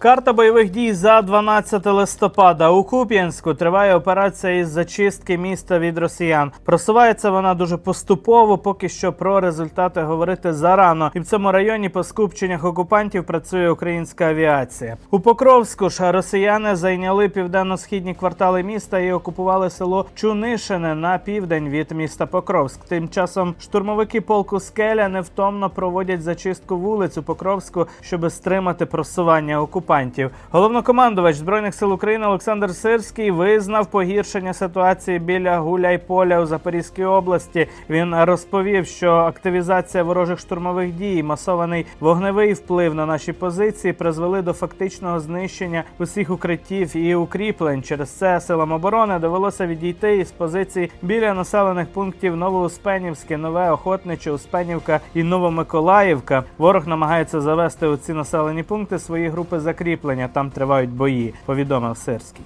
Карта бойових дій за 12 листопада. У Куп'янську триває операція із зачистки міста від росіян. Просувається вона дуже поступово, поки що про результати говорити зарано. І в цьому районі по скупченнях окупантів працює українська авіація. У Покровську ж росіяни зайняли південно-східні квартали міста і окупували село Чунишине на південь від міста Покровськ. Тим часом штурмовики полку Скеля невтомно проводять зачистку вулиць у Покровську, щоб стримати просування окупантів. Головнокомандувач збройних сил України Олександр Сирський визнав погіршення ситуації біля Гуляйполя у Запорізькій області. Він розповів, що активізація ворожих штурмових дій, масований вогневий вплив на наші позиції призвели до фактичного знищення усіх укриттів і укріплень. Через це силам оборони довелося відійти із позицій біля населених пунктів Новоуспенівське, Нове Охотниче, Успенівка і Новомиколаївка. Ворог намагається завести у ці населені пункти свої групи закріплення. Там тривають бої. Повідомив Сирський.